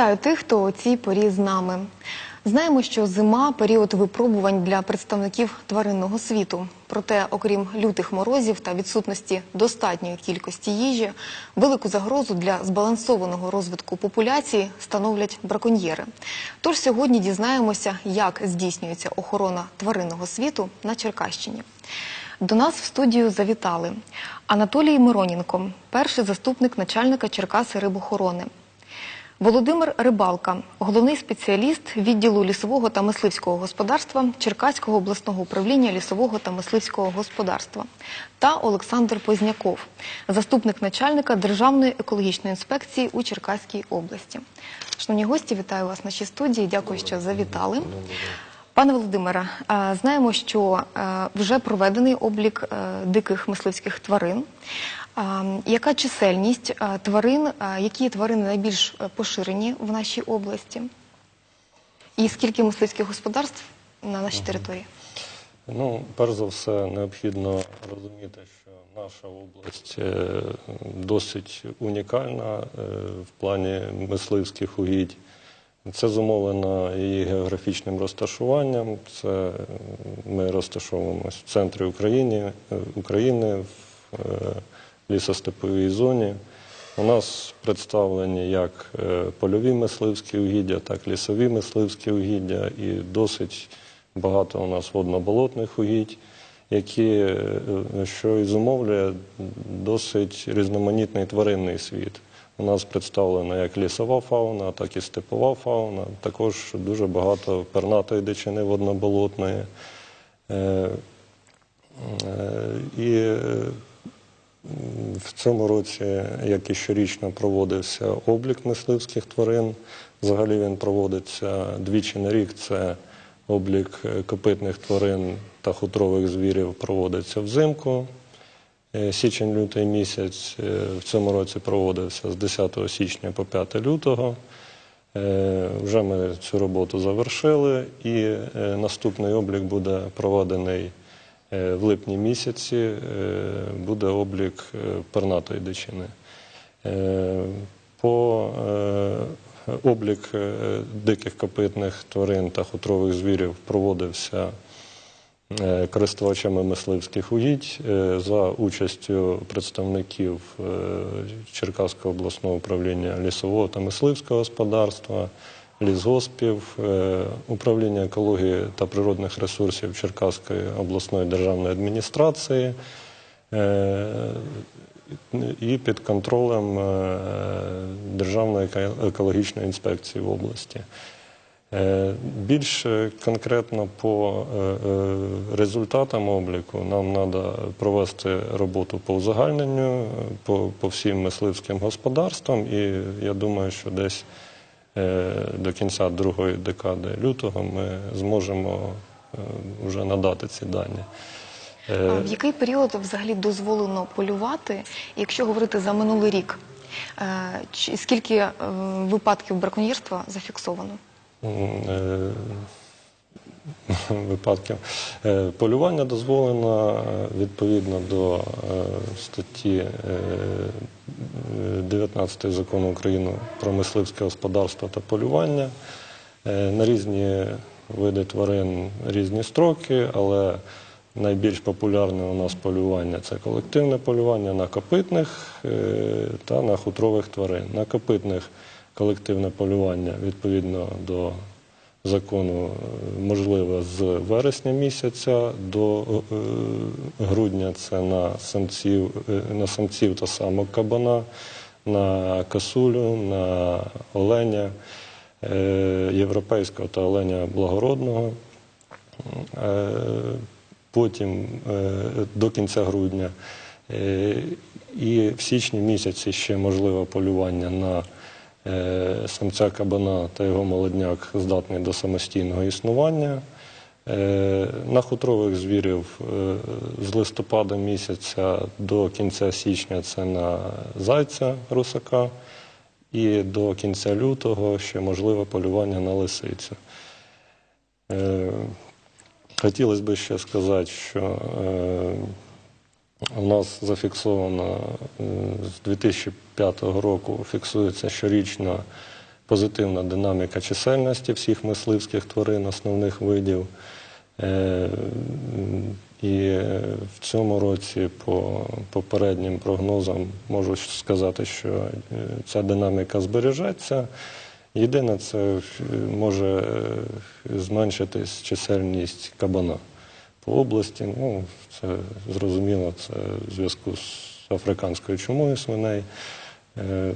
Вітаю тих, хто у цій порі з нами. Знаємо, що зима період випробувань для представників тваринного світу. Проте, окрім лютих морозів та відсутності достатньої кількості їжі, велику загрозу для збалансованого розвитку популяції становлять браконьєри. Тож сьогодні дізнаємося, як здійснюється охорона тваринного світу на Черкащині. До нас в студію завітали Анатолій Мироненко, перший заступник начальника Черкаси рибохорони. Володимир Рибалка, головний спеціаліст відділу лісового та мисливського господарства Черкаського обласного управління лісового та мисливського господарства, та Олександр Позняков, заступник начальника Державної екологічної інспекції у Черкаській області. Шановні гості, вітаю вас в нашій студії. Дякую, що завітали. Пане Володимире, е, знаємо, що е, вже проведений облік е, диких мисливських тварин. Яка чисельність тварин, які тварини найбільш е, поширені в нашій області? І скільки мисливських господарств на нашій території? Ну, перш за все, необхідно розуміти, що наша область е, досить унікальна е, в плані мисливських угідь. Це зумовлено її географічним розташуванням. Це ми розташовуємося в центрі України, України в лісостеповій зоні. У нас представлені як е, польові мисливські угіддя, так і лісові мисливські угіддя, і досить багато у нас водно-болотних угідь, які, е, що і зумовлює досить різноманітний тваринний світ. У нас представлена як лісова фауна, так і степова фауна, також дуже багато пернатої дичини водноболотної. Е, І в цьому році, як і щорічно, проводився облік мисливських тварин. Взагалі він проводиться двічі на рік. Це облік копитних тварин та хутрових звірів проводиться взимку. Е, Січень-лютий місяць е, в цьому році проводився з 10 січня по 5 лютого. Е, Вже ми цю роботу завершили, і наступний облік буде проведений в липні місяці. е, Буде облік е, пернатої дичини. Е, По е, облік е, диких копитних тварин та хутрових звірів проводився е, користувачами мисливських угідь е, за участю представників е, Черкаського обласного управління лісового та мисливського господарства, лісгоспів, е, управління екології та природних ресурсів Черкаської обласної державної адміністрації. е, І під контролем е, Державної еко- екологічної інспекції в області. Більш конкретно по результатам обліку нам треба провести роботу по узагальненню, по, по всім мисливським господарствам, і я думаю, що десь до кінця другої декади лютого ми зможемо е, вже надати ці дані. Е, А В який період взагалі дозволено полювати? Якщо говорити за минулий рік, е, скільки е, випадків браконьєрства зафіксовано? Випадків. Е, Полювання дозволено е, відповідно до е, статті е, 19 закону України про мисливське господарство та полювання. На різні види тварин різні строки, але найбільш популярне у нас полювання це колективне полювання на копитних та на хутрових тварин. На копитних колективне полювання відповідно до закону е, можливе з вересня місяця до е, грудня це на самців, е, на самців та самок кабана, на косулю, на оленя е, європейського та оленя благородного. Е, Потім е, до кінця грудня Е, і в січні місяці ще можливе полювання на е, самця кабана та його молодняк здатний до самостійного існування. Е, На хутрових звірів е, з листопада місяця до кінця січня це на зайця русака, і до кінця лютого ще можливе полювання на лисицю. Е, Хотілося б ще сказати, що е, у нас зафіксовано з 2005 року фіксується щорічно позитивна динаміка чисельності всіх мисливських тварин, основних видів. Е, І е, в цьому році, по попереднім прогнозам, можу сказати, що е, ця динаміка збережеться. Єдине, це може зменшитись чисельність кабана по області. Ну, це зрозуміло, це в зв'язку з африканською чумою свиней. Е,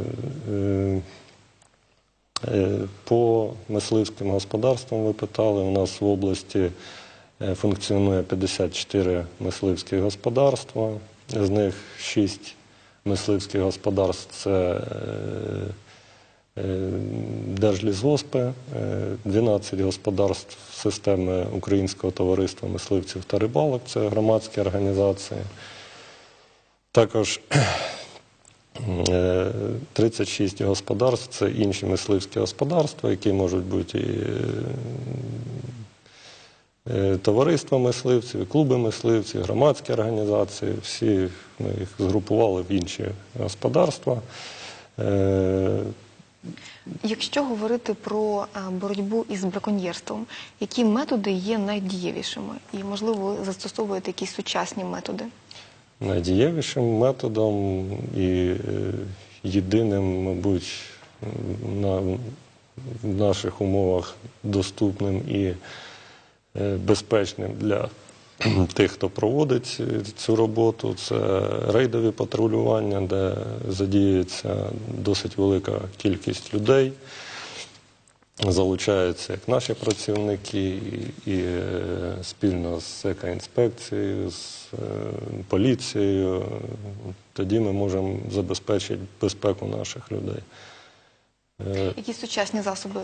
е, Е, По мисливським господарствам ви питали, у нас в області функціонує 54 мисливські господарства, з них 6 мисливських господарств це е, е, е, 12 господарств системи Українського товариства мисливців та рибалок, це громадські організації. Також Е, 36 господарств це інші мисливські господарства, які можуть бути і е, е, товариства мисливців, і клуби мисливців, громадські організації. Всі ми їх згрупували в інші господарства. Якщо говорити про е, боротьбу із браконьєрством, які методи є найдієвішими? І, можливо, застосовуєте якісь сучасні методи? Найдієвішим методом і е, єдиним, мабуть, на, в наших умовах доступним і е, безпечним для тих, хто проводить цю роботу, це рейдові патрулювання, де задіюється досить велика кількість людей. Залучаються як наші працівники, і, і е, спільно з екоінспекцією, з е, поліцією. Тоді ми можемо забезпечити безпеку наших людей. Е, Які сучасні засоби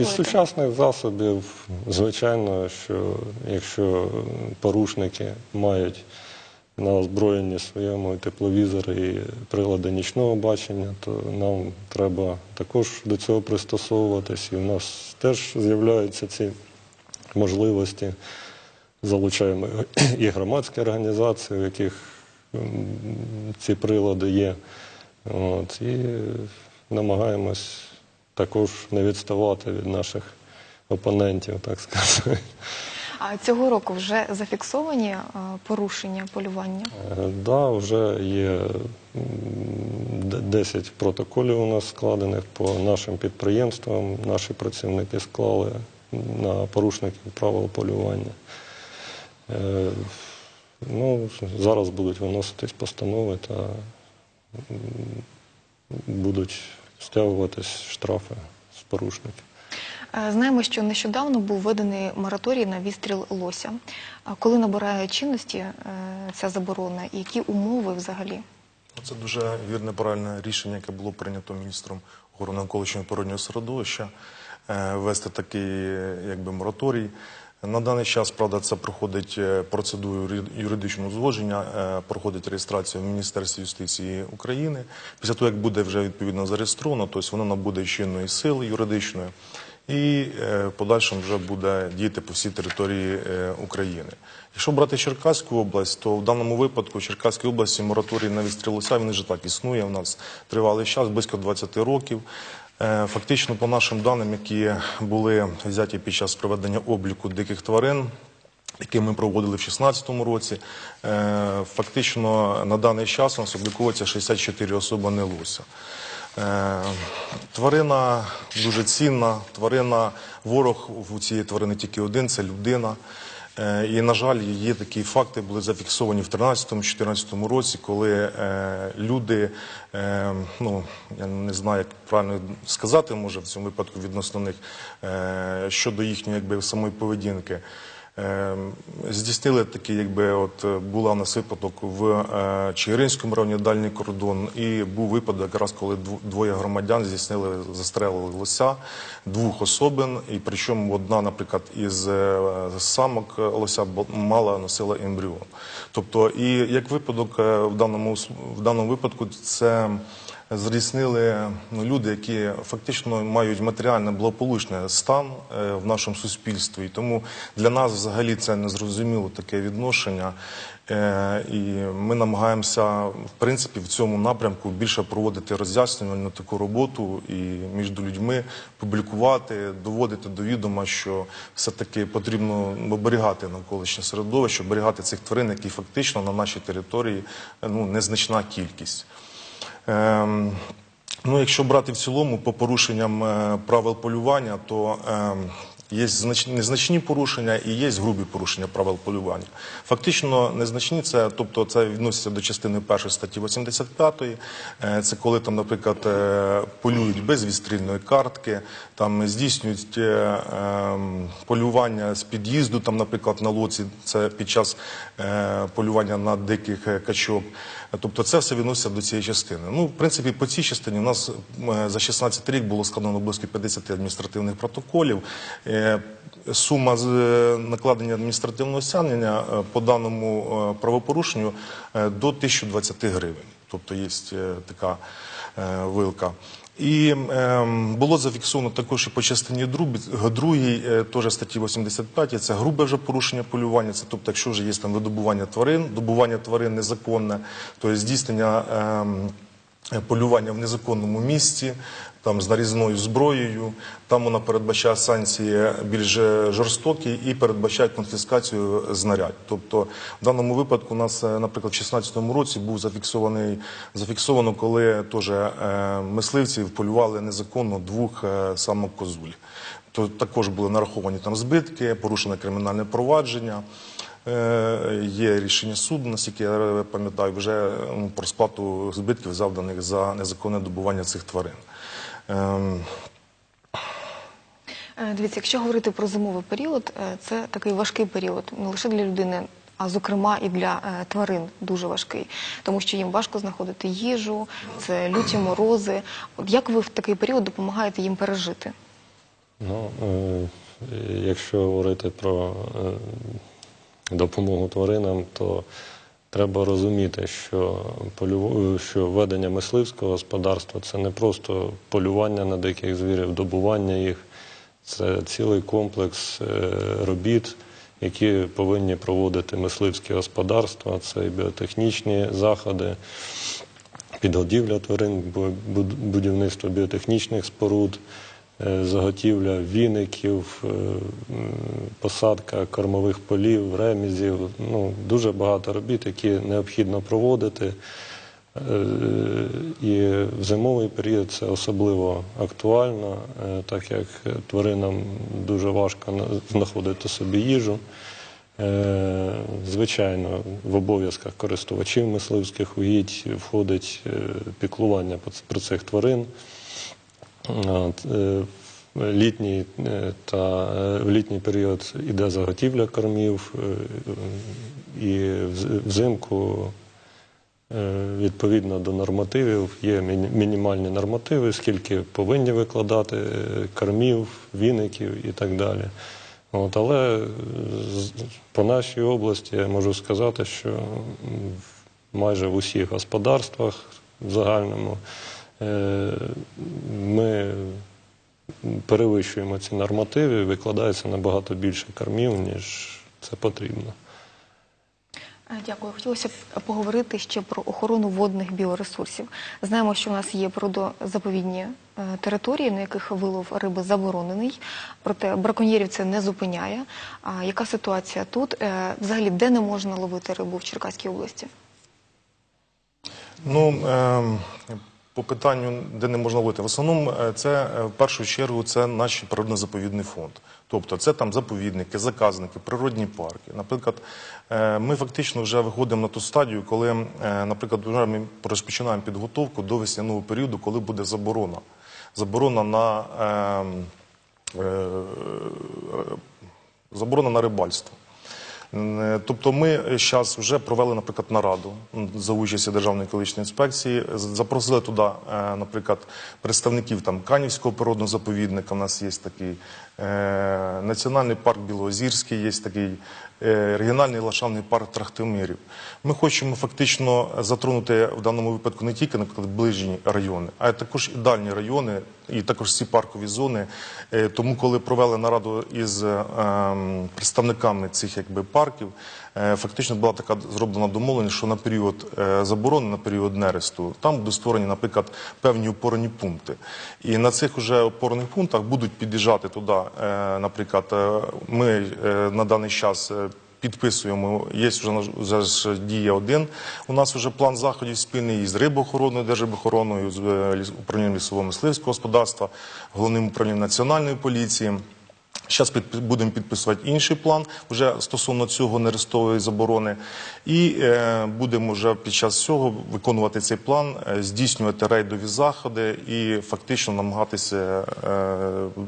із сучасних засобів, звичайно, що якщо порушники мають на озброєнні своєму тепловізори і прилади нічного бачення, то нам треба також до цього пристосовуватись. І в нас теж з'являються ці можливості. Залучаємо і громадські організації, в яких ці прилади є. От, і намагаємось також не відставати від наших опонентів, так сказати. А цього року вже зафіксовані е, порушення полювання? Е, Да, вже є м, 10 протоколів у нас складених по нашим підприємствам. Наші працівники склали на порушників правил полювання. Е, Ну, зараз будуть виноситись постанови та будуть стягуватись штрафи з порушників. Знаємо, що нещодавно був введений мораторій на відстріл лося. Коли набирає чинності е, ця заборона і які умови взагалі? Це дуже вірне правильне рішення, яке було прийнято міністром охорони навколишнього природнього середовища е, ввести такий е, якби мораторій. На даний час, правда, це проходить е, процедуру юри- юридичного узгодження, е, проходить реєстрація в Міністерстві юстиції України. Після того, як буде вже відповідно зареєстровано, тобто воно набуде чинної сили юридичної і е, в подальшому вже буде діяти по всій території України. Якщо брати Черкаську область, то в даному випадку в Черкаській області мораторій на відстріл він вже так існує. У нас тривалий час, близько 20 років. Е, Фактично, по нашим даним, які були взяті під час проведення обліку диких тварин, який ми проводили в 2016 році, е, фактично на даний час у нас обліковується 64 особи не лося. Е, Тварина дуже цінна, тварина, ворог у цієї тварини тільки один це людина. Е, І, на жаль, є такі факти, були зафіксовані в 2013-2014 році, коли е, люди, е, ну я не знаю, як правильно сказати, може в цьому випадку відносно них щодо їхньої самої поведінки. Е, Здійснили такий, якби от е, була у нас випадок в е, Чигиринському районі дальній кордон, і був випадок, якраз коли двоє громадян здійснили застрелили лося двох особин, і причому одна, наприклад, із е, самок лося мала носила ембріон. Тобто, і як випадок в даному в даному випадку це здійснили ну, люди, які фактично мають матеріально благополучний стан е, в нашому суспільстві. І тому для нас взагалі це незрозуміло таке відношення. Е, І ми намагаємося, в принципі, в цьому напрямку більше проводити роз'яснювальну таку роботу і між людьми публікувати, доводити до відома, що все-таки потрібно оберігати навколишнє середовище, оберігати цих тварин, які фактично на нашій території е, ну, незначна кількість. Ем, ну, якщо брати в цілому по порушенням е, правил полювання, то ем, є незначні порушення і є грубі порушення правил полювання. Фактично незначні це, тобто це відноситься до частини першої статті 85. Е, Це коли там, наприклад, е, полюють без відстрільної картки, там здійснюють е, ем, полювання з під'їзду, там, наприклад, на лоці, це під час е, полювання на диких е, качок. Тобто це все відноситься до цієї частини. Ну, в принципі, по цій частині у нас е, за 16 рік було складено близько 50 адміністративних протоколів. Е, Сума з е, накладення адміністративного стягнення по даному правопорушенню до 1020 гривень. Тобто є така вилка. І ем, було зафіксовано також і по частині другій, е, теж статті 85, це грубе вже порушення полювання. Це тобто, якщо вже є там видобування тварин, добування тварин незаконне, то є здійснення ем, полювання в незаконному місці, там з нарізною зброєю. Там вона передбачає санкції більш жорстокі і передбачає конфіскацію знарядь. Тобто, в даному випадку у нас, е, наприклад, в 2016 році був зафіксований зафіксовано, коли теж е, мисливці полювали незаконно двох е, самок козуль. То також були нараховані там збитки, порушене кримінальне провадження. Є рішення суду, наскільки я пам'ятаю, вже про сплату збитків, завданих за незаконне добування цих тварин. Ем, Е, Дивіться, якщо говорити про зимовий період, е, це такий важкий період не лише для людини, а зокрема і для е, тварин дуже важкий, тому що їм важко знаходити їжу, це люті морози. От як ви в такий період допомагаєте їм пережити? Ну, е, якщо говорити про е, допомогу тваринам, то треба розуміти, що, полю... що ведення мисливського господарства це не просто полювання на диких звірів, добування їх, це цілий комплекс е, робіт, які повинні проводити мисливські господарства, це і біотехнічні заходи, підгодівля тварин, будівництво біотехнічних споруд, заготівля віників, е, посадка кормових полів, ремізів. Ну, дуже багато робіт, які необхідно проводити. Е, І в зимовий період це особливо актуально, е, так як тваринам дуже важко знаходити собі їжу. Е, Звичайно, в обов'язках користувачів мисливських угідь входить е, піклування про цих тварин. От, е, Літній е, та е, в літній період іде заготівля кормів, і вз- взимку Відповідно до нормативів є мінімальні нормативи, скільки повинні викладати кормів, віників і так далі. От, але по нашій області я можу сказати, що майже в усіх господарствах в загальному ми перевищуємо ці нормативи, викладається набагато більше кормів, ніж це потрібно. Е, Дякую. Хотілося б поговорити ще про охорону водних біоресурсів. Знаємо, що у нас є природозаповідні е, території, на яких вилов риби заборонений, проте браконьєрів це не зупиняє. А яка ситуація тут? Е, Взагалі, де не можна ловити рибу в Черкаській області? Ну, ем, по питанню, де не можна ловити, в основному е, це е, в першу чергу це наш природно-заповідний фонд. Тобто це там заповідники, заказники, природні парки. Наприклад, е, ми фактично вже виходимо на ту стадію, коли, е, наприклад, вже ми розпочинаємо підготовку до весняного періоду, коли буде заборона. Заборона на, ем, е, заборона на рибальство. Е, Тобто ми зараз вже провели, наприклад, нараду за участі Державної екологічної інспекції. Запросили туди, е, наприклад, представників там Канівського природного заповідника. У нас є такий Е, Національний парк Білоозірський є такий, регіональний ландшафтний парк Трахтимирів. Ми хочемо фактично затронути в даному випадку не тільки наприклад, ближні райони, а також і дальні райони, і також ці паркові зони. Е, Тому, коли провели нараду із е, ем, представниками цих якби парків, е, фактично була така зроблена домовленість, що на період е, заборони, на період нересту, там будуть створені, наприклад, певні опорні пункти. І на цих уже опорних пунктах будуть під'їжджати туди, е, наприклад, е, ми е, на даний час. Підписуємо, є вже, діє один. У нас вже план заходів спільний із рибоохороною, держрибоохороною, з е, управлінням лісового мисливського господарства, головним управлінням національної поліції. Зараз будемо підписувати інший план вже стосовно цього нерестової заборони, і е, будемо вже під час цього виконувати цей план, е, здійснювати рейдові заходи і фактично намагатися е,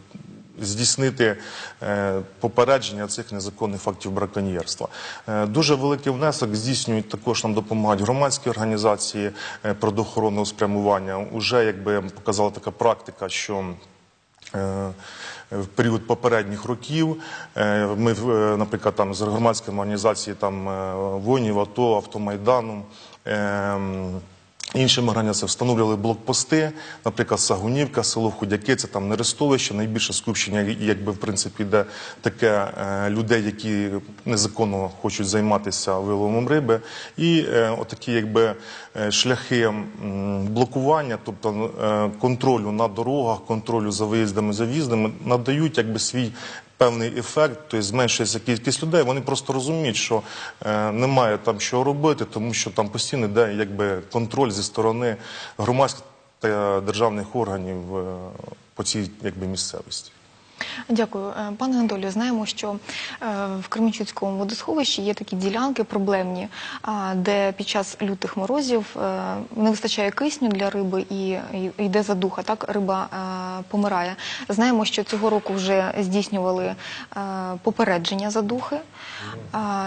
здійснити е, попередження цих незаконних фактів браконьєрства. Е, Дуже великий внесок здійснюють також нам допомагають громадські організації е, природоохоронного спрямування. Уже якби показала така практика, що в період попередніх років ми, наприклад, там з громадськими організаціями там воїнів АТО, Автомайдану. Іншими організаціями встановлювали блокпости, наприклад, Сагунівка, село Худяки, це там нерестовище, найбільше скупчення, якби в принципі де таке е, людей, які незаконно хочуть займатися виловом риби, і е, отакі якби е, шляхи блокування, тобто е, контролю на дорогах, контролю за виїздами, за в'їздами, надають якби свій певний ефект, тобто зменшується кількість людей. Вони просто розуміють, що е, немає там що робити, тому що там постійно йде якби контроль зі сторони громадських та державних органів е, по цій якби місцевості. Дякую, Е, пане Анатолію. Знаємо, що е, в Кременчуцькому водосховищі є такі ділянки проблемні, де під час лютих морозів е, не вистачає кисню для риби і йде задуха. Так риба помирає. Знаємо, що цього року вже здійснювали попередження задухи.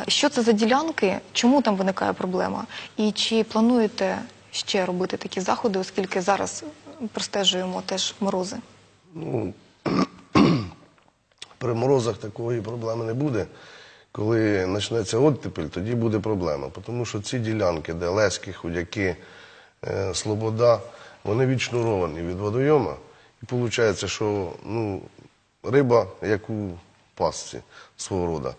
Що це за ділянки? Чому там виникає проблема? І чи плануєте ще робити такі заходи, оскільки зараз простежуємо теж морози? Ну, при морозах такої проблеми не буде. Коли почнеться оттепель, тоді буде проблема. Тому що ці ділянки, де Леськи, Худяки, е, Слобода, вони відшнуровані від водойома. І виходить, що ну, риба, як у пастці свого роду.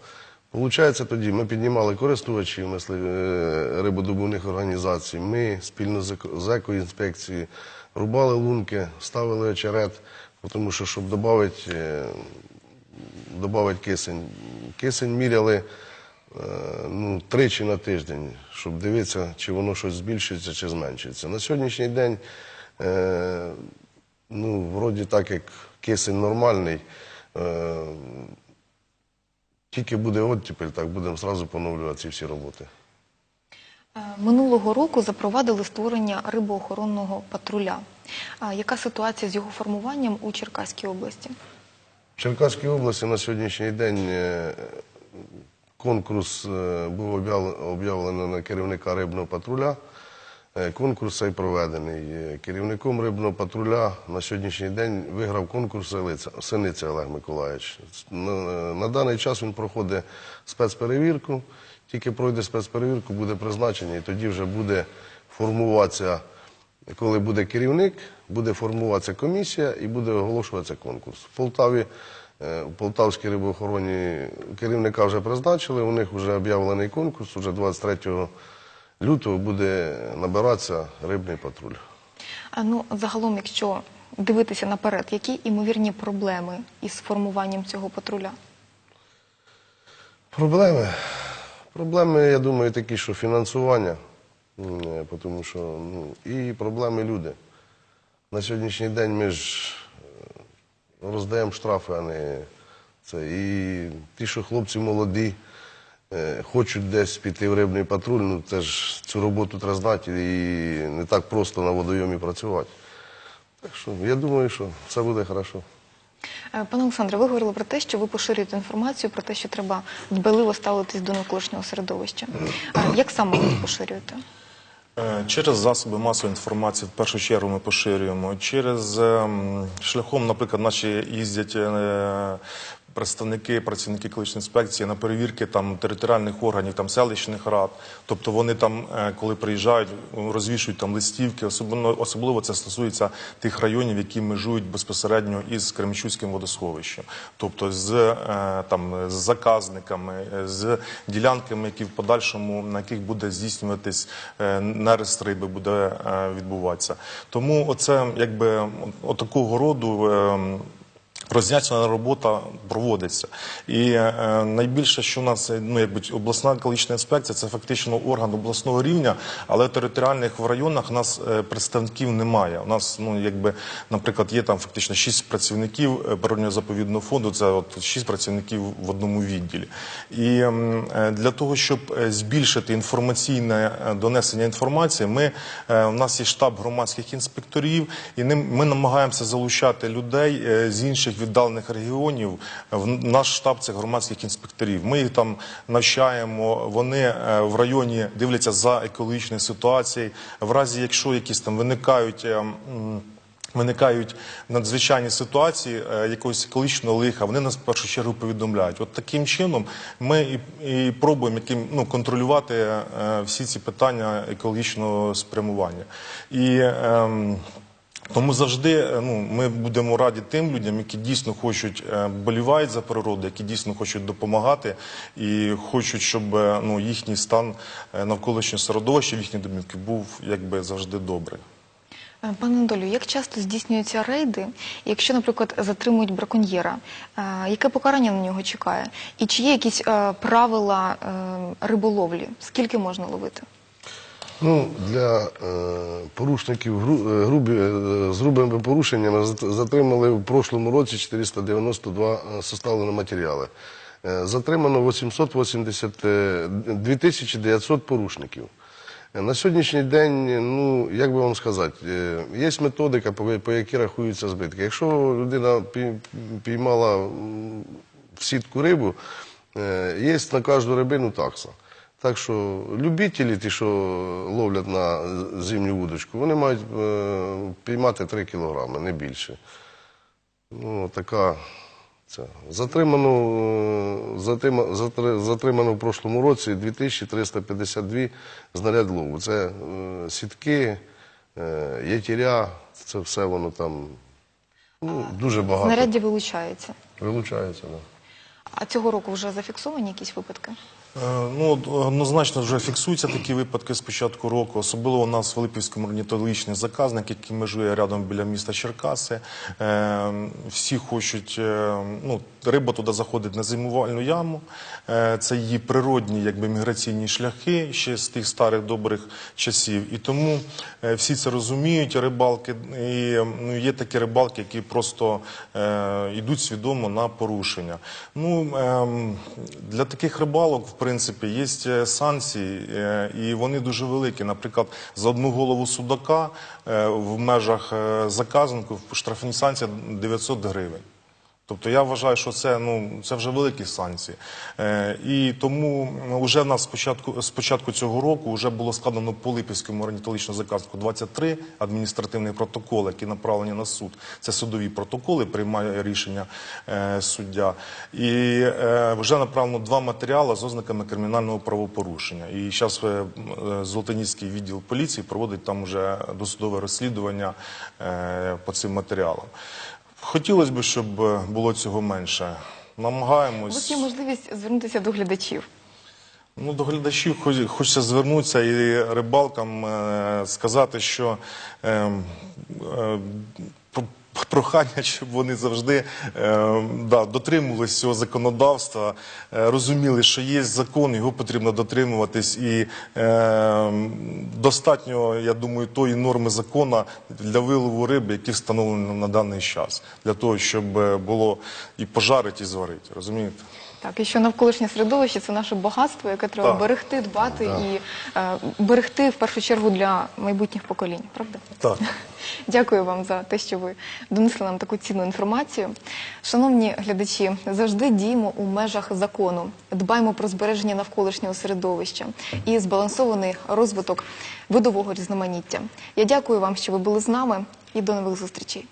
Получається тоді, ми піднімали користувачів мисли, е, рибодобувних організацій, ми спільно з екоінспекцією рубали лунки, ставили очерет, тому що щоб додати додати кисень. Кисень міряли е, ну, тричі на тиждень, щоб дивитися, чи воно щось збільшується чи зменшується. На сьогоднішній день, е, ну, вроді так, як кисень нормальний, е, тільки буде оттепель, так будемо одразу поновлювати всі роботи. Минулого року запровадили створення рибоохоронного патруля. Яка ситуація з його формуванням у Черкаській області? Черкаській області на сьогоднішній день е, конкурс е, був об'яв- об'явлений на керівника рибного патруля. Е, Конкурс цей проведений. Керівником рибного патруля на сьогоднішній день виграв конкурс Синиця- Олег Миколаївич. На даний час він проходить спецперевірку. Тільки пройде спецперевірку, буде призначення, і тоді вже буде формуватися коли буде керівник, буде формуватися комісія і буде оголошуватися конкурс. В Полтаві, е, в Полтавській рибоохороні керівника вже призначили, у них вже об'явлений конкурс, уже 23 лютого буде набиратися рибний патруль. А, Ну, загалом, якщо дивитися наперед, які імовірні проблеми із формуванням цього патруля? Проблеми. Проблеми, я думаю, такі, що фінансування, тому що ну, і проблеми люди. На сьогоднішній день ми ж е, роздаємо штрафи, а не це. І ті, що хлопці молоді, е, хочуть десь піти в рибний патруль, ну це ж цю роботу треба знати і не так просто на водойомі працювати. Так що я думаю, що все буде хорошо. Е, Пане Олександре, ви говорили про те, що ви поширюєте інформацію про те, що треба дбайливо ставитись до навколишнього середовища. Як саме ви поширюєте? Е, Через засоби масової інформації в першу чергу ми поширюємо. Через ем, шляхом, наприклад, наші їздять е, представники, працівники екологічної інспекції на перевірки там територіальних органів, там селищних рад. Тобто вони там, е, коли приїжджають, розвішують там листівки. Особливо особливо це стосується тих районів, які межують безпосередньо із Кремчуцьким водосховищем, тобто з е, там з заказниками, е, з ділянками, які в подальшому на яких буде здійснюватись нерест риби, буде відбуватися. Тому оце якби от такого роду. Роз'яснювальна робота проводиться. І е, найбільше, що у нас е, ну, якби, обласна екологічна інспекція, це фактично орган обласного рівня, але в територіальних в районах у нас е, представників немає. У нас, ну, якби, наприклад, є там фактично шість працівників природнього заповідного фонду, це от шість працівників в одному відділі. І для того, щоб збільшити інформаційне донесення інформації, у нас є штаб громадських інспекторів, і ним, ми намагаємося залучати людей з інших віддалених регіонів в наш штаб цих громадських інспекторів. Ми їх там навчаємо, вони е, в районі дивляться за екологічною ситуацією. В разі, якщо якісь там виникають. е, Виникають надзвичайні ситуації е, якогось екологічного лиха, вони нас в першу чергу повідомляють. От таким чином ми і, і пробуємо яким, ну, контролювати е, всі ці питання екологічного спрямування. І ем, тому завжди е, ну, ми будемо раді тим людям, які дійсно хочуть е, болівають за природу, які дійсно хочуть допомагати і хочуть, щоб е, ну, їхній стан навколишнього середовища, їхні домівки був якби завжди добрий. Пане Анатолію, як часто здійснюються рейди? Якщо, наприклад, затримують браконьєра, яке покарання на нього чекає? І чи є якісь правила риболовлі? Скільки можна ловити? Ну, для е, порушників гру, е, грубі, е, з грубими порушеннями затримали в прошлому році 492 е, составлені матеріали. Е, затримано 880, е, 2900 порушників. На сьогоднішній день, ну як би вам сказати, є методика, по, якій рахуються збитки. Якщо людина піймала в сітку рибу, є на кожну рибину такса. Так що любителі, ті, що ловлять на зимню вудочку, вони мають е, піймати 3 кілограми, не більше. Ну, така це. Затримано, е, затрима, затри- затримано в прошлому році 2352 знаряд лову. Це е, сітки, е, ятіря, це все воно там ну, дуже багато. Знаряддя вилучаються. Вилучається, да. А цього року вже зафіксовані якісь випадки? Е, Ну, однозначно вже фіксуються такі випадки з початку року. Особливо у нас в Липівському орнітологічний заказник, який межує рядом біля міста Черкаси. Е, всі хочуть, е, ну, риба туди заходить на зимувальну яму. Е, це її природні якби, міграційні шляхи ще з тих старих добрих часів. І тому е, всі це розуміють, рибалки. І ну, є такі рибалки, які просто е, йдуть свідомо на порушення. Ну, ем, для таких рибалок, в принципі, є е, санкції, е, і вони дуже великі. Наприклад, за одну голову судака е, в межах е, заказнику штрафні санкції 900 гривень. Тобто я вважаю, що це, ну, це вже великі санкції. Е, і тому вже в нас з початку, з початку цього року вже було складено по Липівському орнітологічному заказнику 23 адміністративних протоколи, які направлені на суд. Це судові протоколи, приймає рішення е, суддя. І е, вже направлено два матеріали з ознаками кримінального правопорушення. І зараз е, Золотоніський відділ поліції проводить там вже досудове розслідування е, по цим матеріалам. Хотілося б, щоб було цього менше. У вас є можливість звернутися до глядачів. Ну, до глядачів хочеться звернутися і рибалкам е, сказати, що е, е, прохання, щоб вони завжди е, да, дотримувалися цього законодавства, е, розуміли, що є закон, його потрібно дотримуватись, і е, достатньо, я думаю, тої норми закону для вилову риби, які встановлені на даний час, для того, щоб було і пожарити, і зварити. Розумієте? Так, і що навколишнє середовище це наше багатство, яке треба Так. берегти, дбати і е, берегти в першу чергу для майбутніх поколінь, правда? Так. Дякую вам за те, що ви донесли нам таку цінну інформацію. Шановні глядачі, завжди діємо у межах закону, дбаємо про збереження навколишнього середовища і збалансований розвиток видового різноманіття. Я дякую вам, що ви були з нами, і до нових зустрічей.